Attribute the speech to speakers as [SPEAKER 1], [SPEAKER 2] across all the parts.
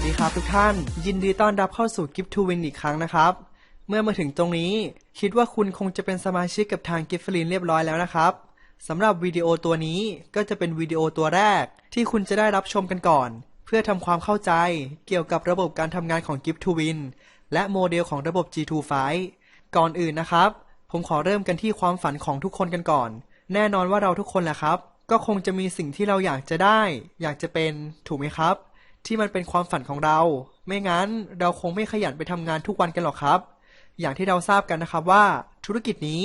[SPEAKER 1] วัสดีครับทุกท่าน ยินดีต้อนรับเข้าสู่ Gift to Win อีกครั้งนะครับ เมื่อมาถึงตรงนี้ คิดว่าคุณคงจะเป็นสมาชิกกับทาง g i f t l i n เรียบร้อยแล้วนะครับสำหรับวิดีโอตัวนี้ก็จะเป็นวิดีโอตัวแรก ที่คุณจะได้รับชมกันก่อน เพื่อทำความเข้าใจเกี่ยวกับระบบการทำงานของ Gift to Win และโมเดลของระบบ G2 Fi ก่อนอื่นนะครับ ผมขอเริ่มกันที่ความฝันของทุกคนกันก่อน แน่นอนว่าเราทุกคนแหละครับ ก็คงจะมีสิ่งที่เราอยากจะได้ อยากจะเป็นถูกไหมครับ ที่มันเป็นความฝันของเรา ไม่งั้นเราคงไม่ขยันไปทำงานทุกวันกันหรอกครับ อย่างที่เราทราบกันนะครับว่า ธุรกิจนี้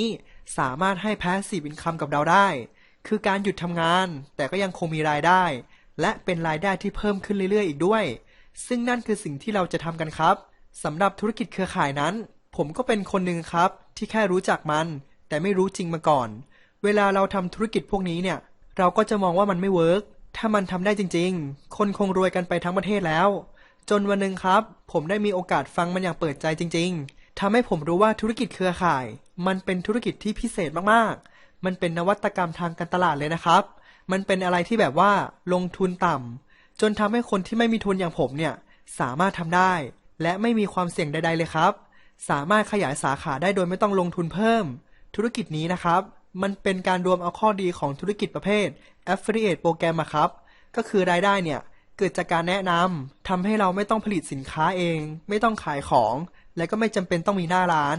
[SPEAKER 1] สามารถให้ passive income กับเราได้ คือการหยุดทำงาน แต่ก็ยังคงมีรายได้ และเป็นรายได้ที่เพิ่มขึ้นเรื่อยๆ อีกด้วย ซึ่งนั่นคือสิ่งที่เราจะทำกันครับสำหรับธุรกิจเครือข่ายนั้น ผมก็เป็นคนหนึ่งครับ ที่แค่รู้จักมัน แต่ไม่รู้จริงมาก่อน เวลาเราทำธุรกิจพวกนี้เนี่ย เราก็จะมองว่ามันไม่เวิร์ก ถ้ามันทำได้จริง ๆ คนคงรวยกันไปทั้งประเทศแล้ว จนวันหนึ่งครับ ผมได้มีโอกาสฟังมันอย่างเปิดใจจริง ๆทำให้ผมรู้ว่าธุรกิจเครือข่าย มันเป็นธุรกิจที่พิเศษมากๆ มันเป็นนวัตกรรมทางการตลาดเลยนะครับ มันเป็นอะไรที่แบบว่าลงทุนต่ำจนทำให้คนที่ไม่มีทุนอย่างผมเนี่ยสามารถทำได้ และไม่มีความเสี่ยงใด ๆเลยครับ สามารถขยายสาขาได้โดยไม่ต้องลงทุนเพิ่ม ธุรกิจนี้นะครับ มันเป็นการรวมเอาข้อดีของธุรกิจประเภท Affiliate โปรแกรมอะครับ ก็คือรายได้เนี่ย เกิดจากการแนะนำทำให้เราไม่ต้องผลิตสินค้าเอง ไม่ต้องขายของ และก็ไม่จำเป็นต้องมีหน้าร้าน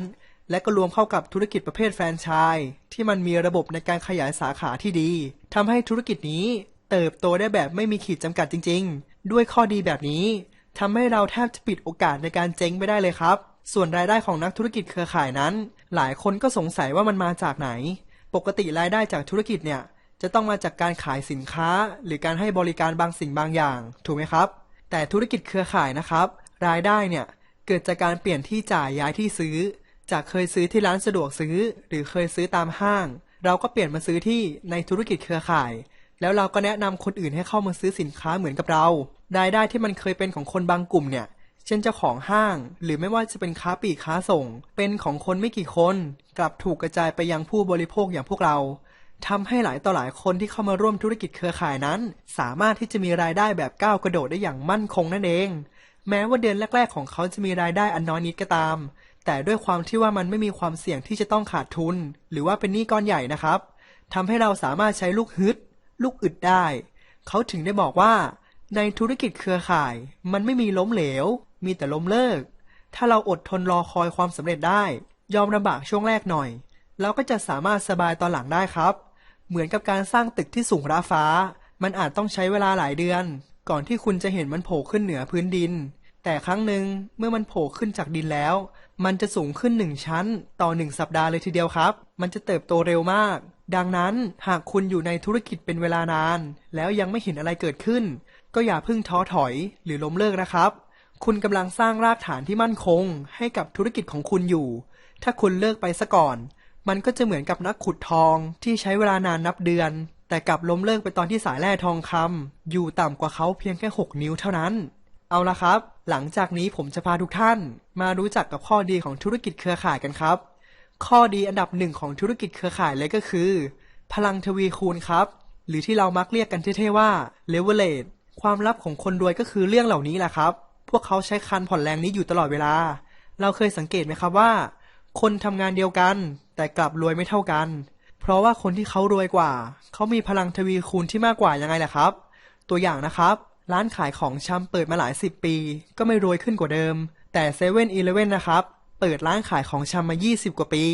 [SPEAKER 1] และก็รวมเข้ากับธุรกิจประเภทแฟรนไชส์ที่มันมีระบบในการขยายสาขาที่ดีทำให้ธุรกิจนี้เติบโตได้แบบไม่มีขีดจำกัดจริง ๆ ด้วยข้อดีแบบนี้ทำให้เราแทบจะปิดโอกาสในการเจ๊งไม่ได้เลยครับ ส่วนรายได้ของนักธุรกิจเครือข่ายนั้น หลายคนก็สงสัยว่ามันมาจากไหน ปกติรายได้จากธุรกิจเนี่ย จะต้องมาจากการขายสินค้า หรือการให้บริการบางสิ่งบางอย่าง ถูกไหมครับ แต่ธุรกิจเครือข่ายนะครับ รายได้เนี่ยเกิดจากการเปลี่ยนที่จ่ายย้ายที่ซื้อ จากเคยซื้อที่ร้านสะดวกซื้อ หรือเคยซื้อตามห้าง เราก็เปลี่ยนมาซื้อที่ในธุรกิจเครือข่าย แล้วเราก็แนะนำคนอื่นให้เข้ามาซื้อสินค้าเหมือนกับเรา รายได้ที่มันเคยเป็นของคนบางกลุ่มเนี่ยเช่นเจ้าของห้าง หรือไม่ว่าจะเป็นค้าปลีกค้าส่ง เป็นของคนไม่กี่คน กลับถูกกระจายไปยังผู้บริโภคอย่างพวกเรา ทำให้หลายต่อหลายคนที่เข้ามาร่วมธุรกิจเครือข่ายนั้น สามารถที่จะมีรายได้แบบก้าวกระโดดได้อย่างมั่นคงนั่นเอง แม้ว่าเดือนแรก ๆ ของเขาจะมีรายได้อันน้อยนิดก็ตาม แต่ด้วยความที่ว่ามันไม่มีความเสี่ยงที่จะต้องขาดทุน หรือว่าเป็นหนี้ก้อนใหญ่นะครับทำให้เราสามารถใช้ลูกฮึด ลูกอึดได้ เขาถึงได้บอกว่า ในธุรกิจเครือข่าย มันไม่มีล้มเหลว มีแต่ล้มเลิก ถ้าเราอดทนรอคอยความสำเร็จได้ ยอมลำบากช่วงแรกหน่อย เราก็จะสามารถสบายตอนหลังได้ครับ เหมือนกับการสร้างตึกที่สูงระฟ้า มันอาจต้องใช้เวลาหลายเดือน ก่อนที่คุณจะเห็นมันโผล่ขึ้นเหนือพื้นดิน แต่ครั้งหนึ่งเมื่อมันโผล่ขึ้นจากดินแล้ว มันจะสูงขึ้นหนึ่งชั้น ต่อหนึ่งสัปดาห์เลยทีเดียวครับ มันจะเติบโตเร็วมาก ดังนั้นหากคุณอยู่ในธุรกิจเป็นเวลานาน แล้วยังไม่เห็นอะไรเกิดขึ้น ก็อย่าเพิ่งท้อถอยหรือล้มเลิกนะครับ คุณกำลังสร้างรากฐานที่มั่นคง ให้กับธุรกิจของคุณอยู่ ถ้าคุณเลิกไปซะก่อน มันก็จะเหมือนกับนักขุดทองที่ใช้เวลานานนับเดือน แต่กลับล้มเลิกไปตอนที่สายแร่ทองคำอยู่ต่ำกว่าเขาเพียงแค่ 6 นิ้วเท่านั้น เอาละครับ หลังจากนี้ผมจะพาทุกท่าน มารู้จักกับข้อดีของธุรกิจเครือข่ายกันครับ ข้อดีอันดับหนึ่งของธุรกิจเครือข่ายเลยก็คือ พลังทวีคูณครับ หรือที่เรามักเรียกกันเท่ๆว่า leverage ความลับของคนรวยก็คือเรื่องเหล่านี้แหละครับ พวกเขาใช้คันผ่อนแรงนี้อยู่ตลอดเวลา เราเคยสังเกตไหมครับว่า คนทำงานเดียวกัน แต่กลับรวยไม่เท่ากัน เพราะว่าคนที่เขารวยกว่า เขามีพลังทวีคูณที่มากกว่ายังไงล่ะครับ ตัวอย่างนะครับ ร้านขายของชำเปิดมาหลายสิบปี ก็ไม่รวยขึ้นกว่าเดิม แต่เซเว่นอีเลเว่นนะครับ เปิดร้านขายของชำมา 20 กว่าปี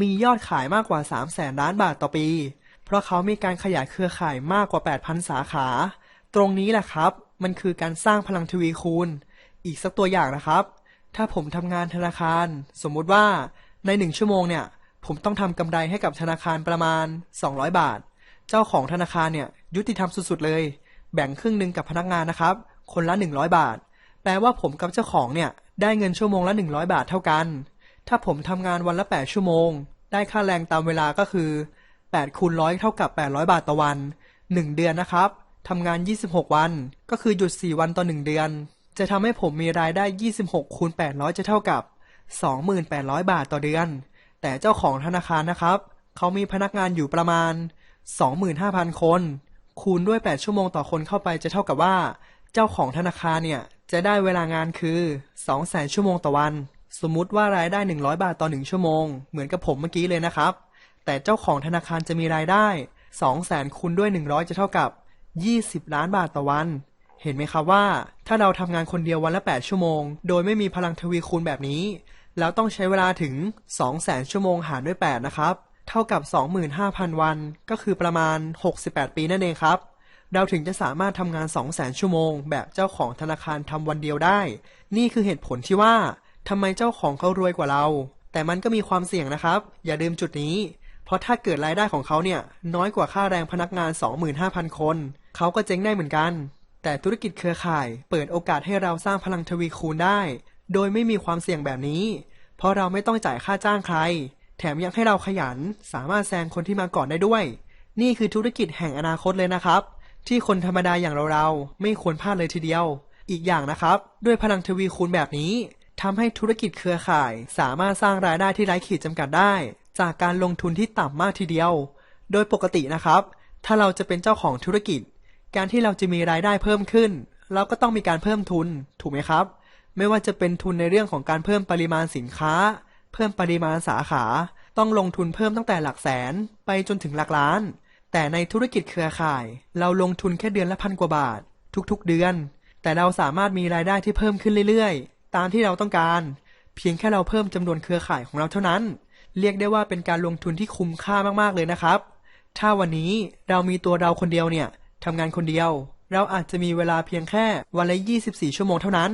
[SPEAKER 1] มียอดขายมากกว่า 3 0 0แสนล้านบาทต่อปี เพราะเขามีการขยายเครือข่ายมากกว่า 8,000 สาขา ตรงนี้แหละครับ มันคือการสร้างพลังทวีคูณ อีกสักตัวอย่างนะครับ ถ้าผมทำงานธนาคาร สมมุติว่าในหนึ่งชั่วโมงเนี่ย ผมต้องทำกำไรให้กับธนาคารประมาณ 200 บาท เจ้าของธนาคารเนี่ยยุติธรรมสุดๆเลย แบ่งครึ่งหนึ่งกับพนักงานนะครับ คนละ 100 บาท แปลว่าผมกับเจ้าของเนี่ยได้เงินชั่วโมงละ 100 บาทเท่ากัน ถ้าผมทำงานวันละ 8 ชั่วโมง ได้ค่าแรงตามเวลาก็คือ8คูณร้อยเท่ากับ 800 บาทต่อวัน 1 เดือนนะครับทำงาน 26 วัน ก็คือหยุด 4 วันต่อ 1 เดือน จะทำให้ผมมีรายได้ 26คูณ800 จะเท่ากับ 2,800บาทต่อเดือน แต่เจ้าของธนาคารนะครับ เขามีพนักงานอยู่ประมาณ 25,000 คน คูณด้วย 8 ชั่วโมงต่อคนเข้าไปจะเท่ากับว่า เจ้าของธนาคารเนี่ย จะได้เวลางานคือ 200,000 ชั่วโมงต่อวัน สมมุติว่ารายได้ 100 บาทต่อ 1 ชั่วโมง เหมือนกับผมเมื่อกี้เลยนะครับ แต่เจ้าของธนาคารจะมีรายได้ 200,000 คูณด้วย 100 จะเท่ากับ 20 ล้านบาทต่อวัน เห็นไหมครับว่า ถ้าเราทำงานคนเดียววันละ 8 ชั่วโมง โดยไม่มีพลังทวีคูณแบบนี้ แล้วต้องใช้เวลาถึง 200,000 ชั่วโมงหารด้วย 8 นะครับ เท่ากับ 25,000 วัน ก็คือประมาณ 68 ปีนั่นเองครับ เราถึงจะสามารถทำงาน 200,000 ชั่วโมง แบบเจ้าของธนาคารทำวันเดียวได้ นี่คือเหตุผลที่ว่าทำไมเจ้าของเขารวยกว่าเรา แต่มันก็มีความเสี่ยงนะครับ อย่าลืมจุดนี้ เพราะถ้าเกิดรายได้ของเขาเนี่ยน้อยกว่าค่าแรงพนักงาน 25,000 คน เขาก็เจ๊งได้เหมือนกัน แต่ธุรกิจเครือข่าย เปิดโอกาสให้เราสร้างพลังทวีคูณได้ โดยไม่มีความเสี่ยงแบบนี้ เพราะเราไม่ต้องจ่ายค่าจ้างใคร แถมยังให้เราขยัน สามารถแซงคนที่มาก่อนได้ด้วย นี่คือธุรกิจแห่งอนาคตเลยนะครับ ที่คนธรรมดาอย่างเราๆไม่ควรพลาดเลยทีเดียว อีกอย่างนะครับ ด้วยพลังทวีคูณแบบนี้ทำให้ธุรกิจเครือข่าย สามารถสร้างรายได้ที่ไร้ขีดจำกัดได้ จากการลงทุนที่ต่ำมากทีเดียว โดยปกตินะครับ ถ้าเราจะเป็นเจ้าของธุรกิจ การที่เราจะมีรายได้เพิ่มขึ้น เราก็ต้องมีการเพิ่มทุน ถูกไหมครับ ไม่ว่าจะเป็นทุนในเรื่องของการเพิ่มปริมาณสินค้า เพิ่มปริมาณสาขา ต้องลงทุนเพิ่มตั้งแต่หลักแสน ไปจนถึงหลักล้าน แต่ในธุรกิจเครือข่าย เราลงทุนแค่เดือนละพันกว่าบาท ทุกๆเดือน แต่เราสามารถมีรายได้ที่เพิ่มขึ้นเรื่อยๆ ตามที่เราต้องการ เพียงแค่เราเพิ่มจำนวนเครือข่ายของเราเท่านั้น เรียกได้ว่าเป็นการลงทุนที่คุ้มค่ามากๆเลยนะครับ ถ้าวันนี้เรามีตัวเราคนเดียวเนี่ยทำงานคนเดียว เราอาจจะมีเวลาเพียงแค่วันละ 24 ชั่วโมงเท่านั้น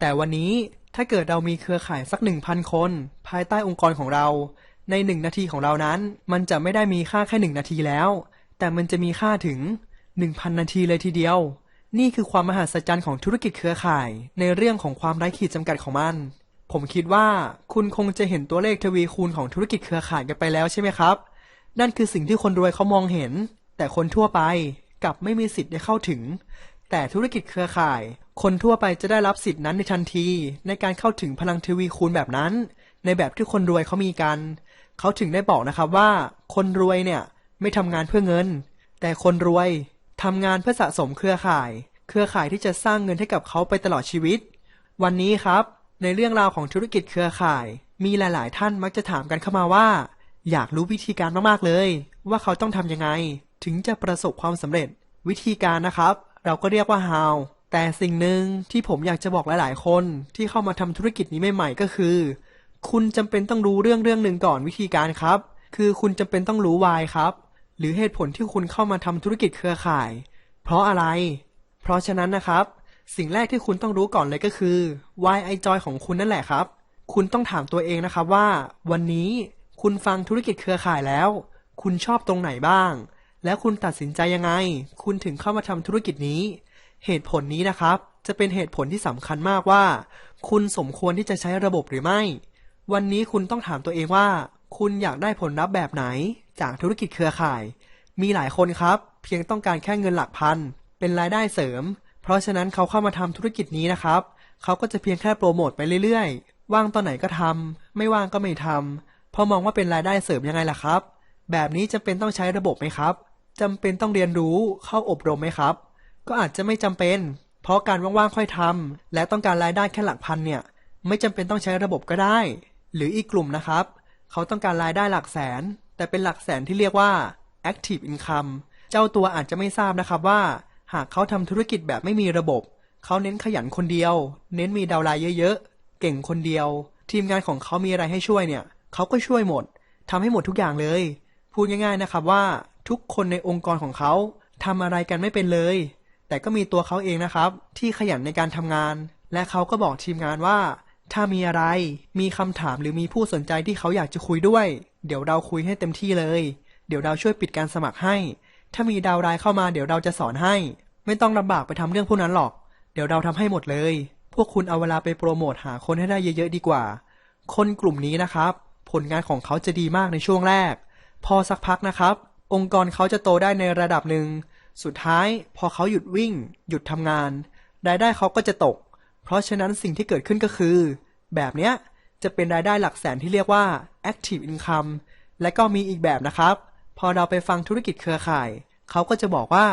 [SPEAKER 1] แต่วันนี้ถ้าเกิดเรามีเครือข่ายสัก1,000คน ภายใต้องค์กรของเรา ใน1นาทีของเรานั้น มันจะไม่ได้มีค่าแค่1นาทีแล้ว แต่มันจะมีค่าถึง1,000นาทีเลยทีเดียว นี่คือความมหัศจรรย์ของธุรกิจเครือข่าย ในเรื่องของความไร้ขีดจำกัดของมัน ผมคิดว่าคุณคงจะเห็นตัวเลขทวีคูณของธุรกิจเครือข่ายกันไปแล้วใช่ไหมครับ นั่นคือสิ่งที่คนรวยเขามองเห็น แต่คนทั่วไปกลับไม่มีสิทธิ์ได้เข้าถึง แต่ธุรกิจเครือข่าย คนทั่วไปจะได้รับสิทธินั้นในทันที ในการเข้าถึงพลังทวีคูณแบบนั้น ในแบบที่คนรวยเขามีกัน เขาถึงได้บอกนะครับว่า คนรวยเนี่ยไม่ทำงานเพื่อเงิน แต่คนรวยทำงานเพื่อสะสมเครือข่าย เครือข่ายที่จะสร้างเงินให้กับเขาไปตลอดชีวิต วันนี้ครับ ในเรื่องราวของธุรกิจเครือข่าย มีหลาย ๆ ท่านมักจะถามกันเข้ามาว่า อยากรู้วิธีการมากๆเลย ว่าเขาต้องทำยังไง ถึงจะประสบความสำเร็จ วิธีการนะครับ เราก็เรียกว่า how แต่สิ่งหนึ่งที่ผมอยากจะบอกหลาย ๆ คนที่เข้ามาทำธุรกิจนี้ใหม่ๆก็คือ คุณจำเป็นต้องรู้เรื่องเรื่องหนึ่งก่อนวิธีการครับ คือคุณจำเป็นต้องรู้ why ครับ หรือเหตุผลที่คุณเข้ามาทำธุรกิจเครือข่าย เพราะอะไร เพราะฉะนั้นนะครับ สิ่งแรกที่คุณต้องรู้ก่อนเลยก็คือ why I joy ของคุณนั่นแหละครับ คุณต้องถามตัวเองนะครับว่า วันนี้คุณฟังธุรกิจเครือข่ายแล้ว คุณชอบตรงไหนบ้าง แล้วคุณตัดสินใจยังไง คุณถึงเข้ามาทำธุรกิจนี้ เหตุผลนี้นะครับ จะเป็นเหตุผลที่สำคัญมากว่า คุณสมควรที่จะใช้ระบบหรือไม่ วันนี้คุณต้องถามตัวเองว่า คุณอยากได้ผลลัพธ์แบบไหน จากธุรกิจเครือข่าย มีหลายคนครับ เพียงต้องการแค่เงินหลักพัน เป็นรายได้เสริม เพราะฉะนั้นเขาเข้ามาทำธุรกิจนี้นะครับ เขาก็จะเพียงแค่โปรโมทไปเรื่อยๆ ว่างตอนไหนก็ทำไม่ว่างก็ไม่ทำเพราะมองว่าเป็นรายได้เสริมยังไงล่ะครับ แบบนี้จำเป็นต้องใช้ระบบไหมครับจำเป็นต้องเรียนรู้เข้าอบรมไหมครับ ก็อาจจะไม่จำเป็น เพราะการว่างๆค่อยทำและต้องการรายได้แค่หลักพันเนี่ย ไม่จำเป็นต้องใช้ระบบก็ได้ หรืออีกกลุ่มนะครับ เขาต้องการรายได้หลักแสน แต่เป็นหลักแสนที่เรียกว่า active income เจ้าตัวอาจจะไม่ทราบนะครับว่า หากเขาทำธุรกิจแบบไม่มีระบบ เขาเน้นขยันคนเดียว เน้นมีดาวไลน์เยอะๆ เก่งคนเดียว ทีมงานของเขามีอะไรให้ช่วยเนี่ยเขาก็ช่วยหมดทำให้หมดทุกอย่างเลย พูดง่ายๆนะครับว่าทุกคนในองค์กรของเขาทำอะไรกันไม่เป็นเลย แต่ก็มีตัวเขาเองนะครับ ที่ขยันในการทำงาน และเขาก็บอกทีมงานว่า ถ้ามีอะไร มีคำถามหรือมีผู้สนใจที่เขาอยากจะคุยด้วย เดี๋ยวเราคุยให้เต็มที่เลย เดี๋ยวเราช่วยปิดการสมัครให้ ถ้ามีดาวรายเข้ามาเดี๋ยวเราจะสอนให้ ไม่ต้องลำบากไปทำเรื่องพวกนั้นหรอก เดี๋ยวเราทำให้หมดเลย พวกคุณเอาเวลาไปโปรโมทหาคนให้ได้เยอะ ๆ ดีกว่า คนกลุ่มนี้นะครับ ผลงานของเขาจะดีมากในช่วงแรก พอสักพักนะครับ องค์กรเขาจะโตได้ในระดับหนึ่ง สุดท้ายพอเขาหยุดวิ่ง หยุดทำงาน รายได้เขาก็จะตก เพราะฉะนั้นสิ่งที่เกิดขึ้นก็คือ แบบเนี้ยจะเป็นรายได้หลักแสนที่เรียกว่า active income และก็มีอีกแบบนะครับ พอเราไปฟังธุรกิจเครือข่าย เขาก็จะบอกว่า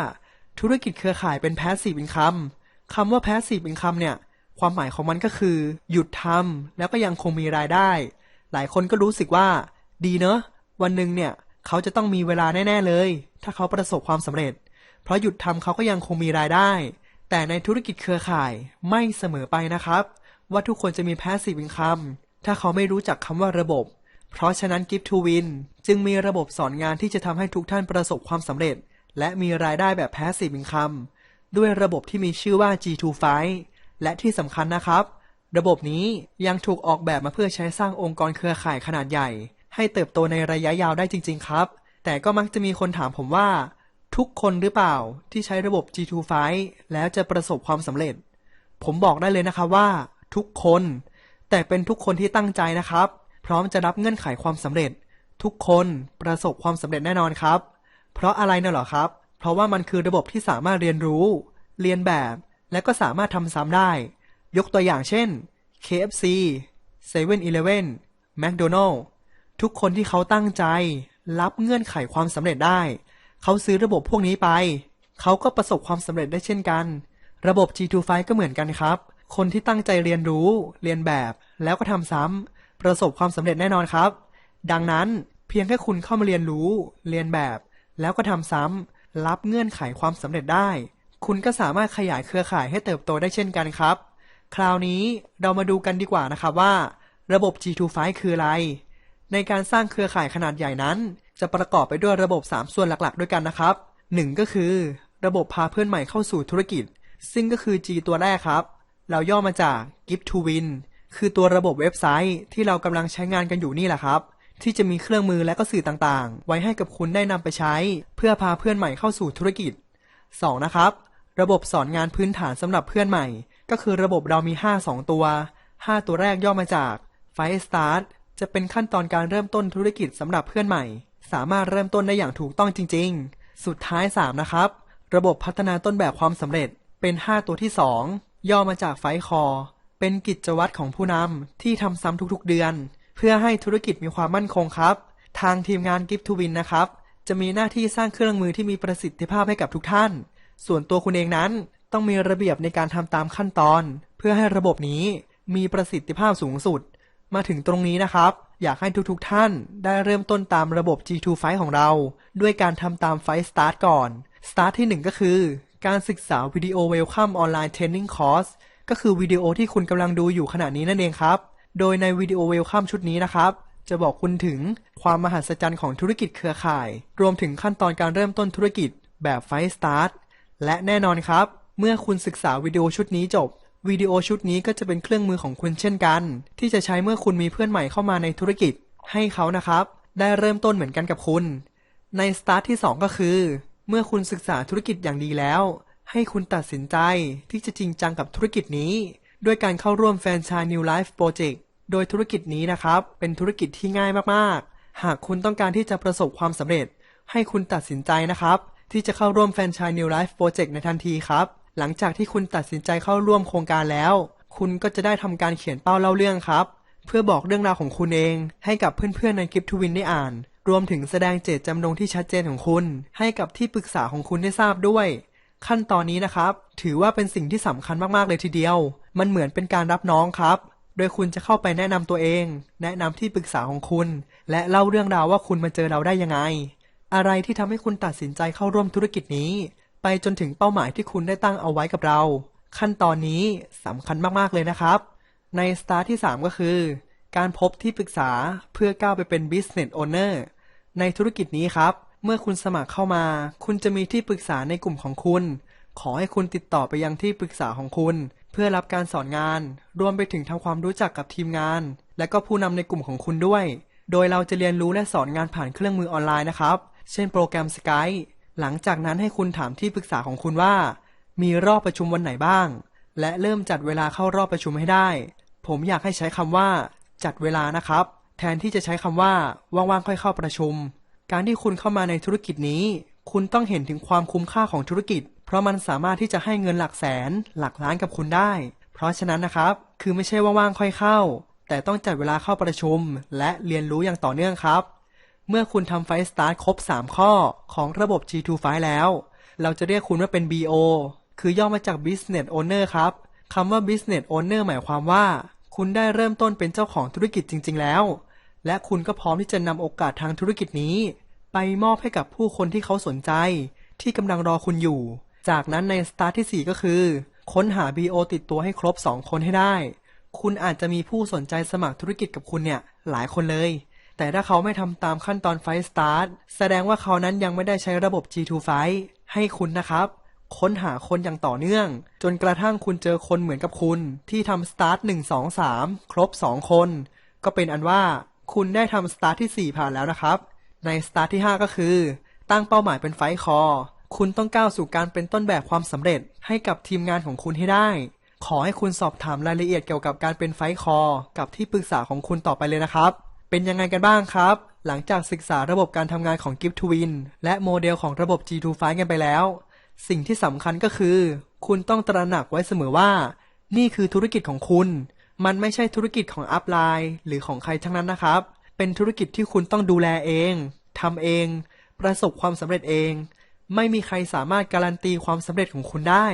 [SPEAKER 1] ธุรกิจเครือข่ายเป็น passive income คำว่า passive income เนี่ย ความหมายของมันก็คือ หยุดทำแล้วก็ยังคงมีรายได้ หลายคนก็รู้สึกว่า ดีเนอะ วันหนึ่งเนี่ย เขาจะต้องมีเวลาแน่ ๆ เลย ถ้าเขาประสบความสำเร็จ เพราะหยุดทำเขาก็ยังคงมีรายได้ แต่ในธุรกิจเครือข่ายไม่เสมอไปนะครับ ว่าทุกคนจะมี passive income ถ้าเขาไม่รู้จักคำว่าระบบ เพราะฉะนั้น Gift to Win จึงมีระบบสอนงานที่จะทำให้ทุกท่านประสบความสำเร็จ และมีรายได้แบบ passive income ด้วยระบบที่มีชื่อว่า G2Fi และที่สำคัญนะครับ ระบบนี้ยังถูกออกแบบมาเพื่อใช้สร้างองค์กรเครือข่ายขนาดใหญ่ ให้เติบโตในระยะยาวได้จริง ๆ ครับ แต่ก็มักจะมีคนถามผมว่า ทุกคนหรือเปล่าที่ใช้ระบบ G2Fi แล้วจะประสบความสำเร็จ ผมบอกได้เลยนะครับว่าทุกคน แต่เป็นทุกคนที่ตั้งใจนะครับ พร้อมจะรับเงื่อนไขความสำเร็จ ทุกคนประสบความสำเร็จแน่นอนครับ เพราะอะไรน่ะเหรอครับ เพราะว่ามันคือระบบที่สามารถเรียนรู้ เรียนแบบ และก็สามารถทำซ้ำได้ ยกตัวอย่างเช่น KFC 7-Eleven McDonald ทุกคนที่เขาตั้งใจ รับเงื่อนไขความสำเร็จได้ เขาซื้อระบบพวกนี้ไป เขาก็ประสบความสำเร็จได้เช่นกัน ระบบ G2Fi ก็เหมือนกันครับ คนที่ตั้งใจเรียนรู้ เรียนแบบ แล้วก็ทำซ้ำประสบความสำเร็จแน่นอนครับ ดังนั้นเพียงแค่คุณเข้ามาเรียนรู้ เรียนแบบ แล้วก็ทำซ้ำรับเงื่อนไขความสำเร็จได้ คุณก็สามารถขยายเครือข่ายให้เติบโตได้เช่นกันครับ คราวนี้เรามาดูกันดีกว่านะครับว่า ระบบ G2Fi คืออะไร ในการสร้างเครือข่ายขนาดใหญ่นั้น จะประกอบไปด้วยระบบ 3 ส่วนหลักๆ ด้วยกันนะครับ 1 ก็คือ ระบบพาเพื่อนใหม่เข้าสู่ธุรกิจ ซึ่งก็คือ G ตัวแรกครับ เราย่อมาจาก Gift to Win คือตัวระบบเว็บไซต์ที่เรากำลังใช้งานกันอยู่นี่แหละครับ ที่จะมีเครื่องมือและก็สื่อต่างๆ ไว้ให้กับคุณได้นำไปใช้ เพื่อพาเพื่อนใหม่เข้าสู่ธุรกิจ 2. นะครับ ระบบสอนงานพื้นฐานสำหรับเพื่อนใหม่ ก็คือระบบเรามี 5 2 ตัว 5 ตัวแรกย่อมาจาก Fire Start จะเป็นขั้นตอนการเริ่มต้นธุรกิจสำหรับเพื่อนใหม่ สามารถเริ่มต้นได้อย่างถูกต้องจริง ๆ สุดท้าย 3 นะครับ ระบบพัฒนาต้นแบบความสำเร็จเป็น 5 ตัวที่ 2 ย่อมาจากไฟคอเป็นกิจวัตรของผู้นำที่ทำซ้ำทุกๆเดือน เพื่อให้ธุรกิจมีความมั่นคงครับ ทางทีมงาน Gift to Win นะครับ จะมีหน้าที่สร้างเครื่องมือที่มีประสิทธิภาพให้กับทุกท่าน ส่วนตัวคุณเองนั้นต้องมีระเบียบในการทำตามขั้นตอน เพื่อให้ระบบนี้มีประสิทธิภาพสูงสุด มาถึงตรงนี้นะครับ อยากให้ทุกๆท่านได้เริ่มต้นตามระบบ G2 Fight ของเรา ด้วยการทำตาม Fight Start ก่อน Start ที่ 1 ก็คือ การศึกษาวิดีโอ Welcome Online Training Course ก็คือวิดีโอที่คุณกำลังดูอยู่ขณะนี้นั่นเองครับ โดยในวิดีโอ Welcome ชุดนี้นะครับ จะบอกคุณถึงความมหัศจรรย์ของธุรกิจเครือข่าย รวมถึงขั้นตอนการเริ่มต้นธุรกิจแบบ Fight Start และแน่นอนครับ เมื่อคุณศึกษาวิดีโอชุดนี้จบ วิดีโอชุดนี้ก็จะเป็นเครื่องมือของคุณเช่นกัน ที่จะใช้เมื่อคุณมีเพื่อนใหม่เข้ามาในธุรกิจ ให้เขานะครับ ได้เริ่มต้นเหมือนกันกับคุณ ในสตาร์ทที่ 2 ก็คือ เมื่อคุณศึกษาธุรกิจอย่างดีแล้ว ให้คุณตัดสินใจที่จะจริงจังกับธุรกิจนี้ ด้วยการเข้าร่วมแฟรนไชส์ New Life Project โดยธุรกิจนี้นะครับ เป็นธุรกิจที่ง่ายมากๆ หากคุณต้องการที่จะประสบความสำเร็จ ให้คุณตัดสินใจนะครับ ที่จะเข้าร่วมแฟรนไชส์ New Life Project ในทันทีครับ หลังจากที่คุณตัดสินใจเข้าร่วมโครงการแล้ว คุณก็จะได้ทำการเขียนเป้าเล่าเรื่องครับ เพื่อบอกเรื่องราวของคุณเอง ให้กับเพื่อนๆในคลิปทวินได้อ่าน รวมถึงแสดงเจตจำนงที่ชัดเจนของคุณ ให้กับที่ปรึกษาของคุณได้ทราบด้วย ขั้นตอนนี้นะครับ ถือว่าเป็นสิ่งที่สำคัญมากๆเลยทีเดียว มันเหมือนเป็นการรับน้องครับโดยคุณจะเข้าไปแนะนำตัวเอง แนะนำที่ปรึกษาของคุณ และเล่าเรื่องราวว่าคุณมาเจอเราได้ยังไง อะไรที่ทำให้คุณตัดสินใจเข้าร่วมธุรกิจนี้ ไปจนถึงเป้าหมายที่คุณได้ตั้งเอาไว้กับเรา ขั้นตอนนี้สำคัญมาก ๆ เลยนะครับ ในสตาร์ทที่ 3 ก็คือ การพบที่ปรึกษาเพื่อก้าวไปเป็น Business Owner ในธุรกิจนี้ครับ เมื่อคุณสมัครเข้ามา คุณจะมีที่ปรึกษาในกลุ่มของคุณ ขอให้คุณติดต่อไปยังที่ปรึกษาของคุณ เพื่อรับการสอนงาน รวมไปถึงทำความรู้จักกับทีมงาน และก็ผู้นำในกลุ่มของคุณด้วย โดยเราจะเรียนรู้และสอนงานผ่านเครื่องมือออนไลน์นะครับ เช่นโปรแกรม Skype หลังจากนั้นให้คุณถามที่ปรึกษาของคุณว่า มีรอบประชุมวันไหนบ้าง และเริ่มจัดเวลาเข้ารอบประชุมให้ได้ ผมอยากให้ใช้คำว่า จัดเวลานะครับ แทนที่จะใช้คำว่า ว่างๆค่อยเข้าประชุม การที่คุณเข้ามาในธุรกิจนี้ คุณต้องเห็นถึงความคุ้มค่าของธุรกิจ เพราะมันสามารถที่จะให้เงินหลักแสน หลักล้านกับคุณได้ เพราะฉะนั้นนะครับ คือไม่ใช่ว่างๆค่อยเข้า แต่ต้องจัดเวลาเข้าประชุม และเรียนรู้อย่างต่อเนื่องครับ เมื่อคุณทำไฟสตาร์ทครบ 3 ข้อของระบบ G2FI แล้ว เราจะเรียกคุณว่าเป็น BO คือย่อมาจาก Business Owner ครับคำว่า business owner หมายความว่า คุณได้เริ่มต้นเป็นเจ้าของธุรกิจจริง ๆ แล้ว และคุณก็พร้อมที่จะนำโอกาสทางธุรกิจนี้ ไปมอบให้กับผู้คนที่เขาสนใจ ที่กำลังรอคุณอยู่ จากนั้นในสตาร์ทที่ 4 ก็คือ ค้นหา BO ติดตัวให้ครบ 2 คนให้ได้ คุณอาจจะมีผู้สนใจสมัครธุรกิจกับคุณเนี่ยหลายคนเลย แต่ถ้าเขาไม่ทำตามขั้นตอนไฟสตาร์ทแสดงว่าเขานั้นยังไม่ได้ใช้ระบบ G2 ไฟให้คุณนะครับ ค้นหาคนอย่างต่อเนื่อง จนกระทั่งคุณเจอคนเหมือนกับคุณ ที่ทำสตาร์ทหนึ่งสองสามครบ2คน ก็เป็นอันว่าคุณได้ทำสตาร์ทที่ 4 ผ่านแล้วนะครับ ในสตาร์ทที่ 5 ก็คือ ตั้งเป้าหมายเป็นไฟคอ คุณต้องก้าวสู่การเป็นต้นแบบความสำเร็จให้กับทีมงานของคุณให้ได้ ขอให้คุณสอบถามรายละเอียดเกี่ยวกับการเป็นไฟคอ กับที่ปรึกษาของคุณต่อไปเลยนะครับ เป็นยังไงกันบ้างครับ หลังจากศึกษาระบบการทำงานของ Gift Twin และโมเดลของระบบ G2 f i กันไปแล้ว สิ่งที่สำคัญก็คือ คุณต้องตระหนักไว้เสมอว่า นี่คือธุรกิจของคุณ มันไม่ใช่ธุรกิจของอัพไลน์หรือของใครทั้งนั้นนะครับ เป็นธุรกิจที่คุณต้องดูแลเองทำเอง ประสบความสำเร็จเอง ไม่มีใครสามารถการันตีความสำเร็จของคุณได้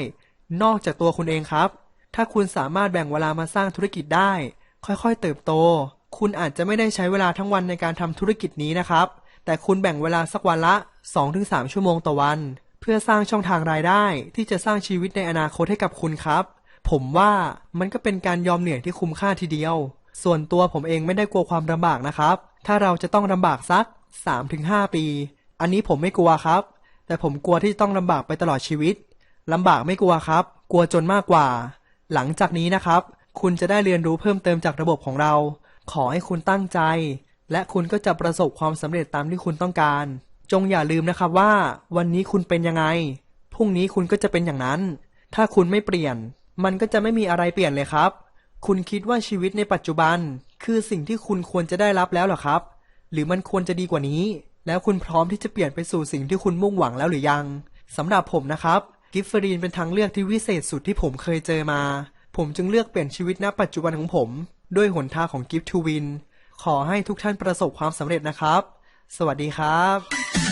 [SPEAKER 1] นอกจากตัวคุณเองครับ ถ้าคุณสามารถแบ่งเวลามาสร้างธุรกิจได้ ค่อยๆ เติบโต คุณอาจจะไม่ได้ใช้เวลาทั้งวันในการทำธุรกิจนี้นะครับ แต่คุณแบ่งเวลาสักวันละ 2-3 ชั่วโมงต่อวัน เพื่อสร้างช่องทางรายได้ ที่จะสร้างชีวิตในอนาคตให้กับคุณครับ ผมว่ามันก็เป็นการยอมเหนื่อยที่คุ้มค่าทีเดียว ส่วนตัวผมเองไม่ได้กลัวความลำบากนะครับ ถ้าเราจะต้องลำบากสัก 3-5 ปี อันนี้ผมไม่กลัวครับ แต่ผมกลัวที่จะต้องลำบากไปตลอดชีวิตลำบากไม่กลัวครับ กลัวจนมากกว่า หลังจากนี้นะครับ คุณจะได้เรียนรู้เพิ่มเติมจากระบบของเรา ขอให้คุณตั้งใจ และคุณก็จะประสบความสำเร็จตามที่คุณต้องการ จงอย่าลืมนะครับว่า วันนี้คุณเป็นยังไง พรุ่งนี้คุณก็จะเป็นอย่างนั้น ถ้าคุณไม่เปลี่ยน มันก็จะไม่มีอะไรเปลี่ยนเลยครับ คุณคิดว่าชีวิตในปัจจุบัน คือสิ่งที่คุณควรจะได้รับแล้วหรอครับ หรือมันควรจะดีกว่านี้ แล้วคุณพร้อมที่จะเปลี่ยนไปสู่สิ่งที่คุณมุ่งหวังแล้วหรือยังสำหรับผมนะครับกิฟเฟอรีนเป็นทางเลือกที่วิเศษสุดที่ผมเคยเจอมา ผมจึงเลือกเปลี่ยนชีวิตณปัจจุบันของผม ด้วยหนทางของ Gift to Win ขอให้ทุกท่านประสบความสำเร็จนะครับ สวัสดีครับ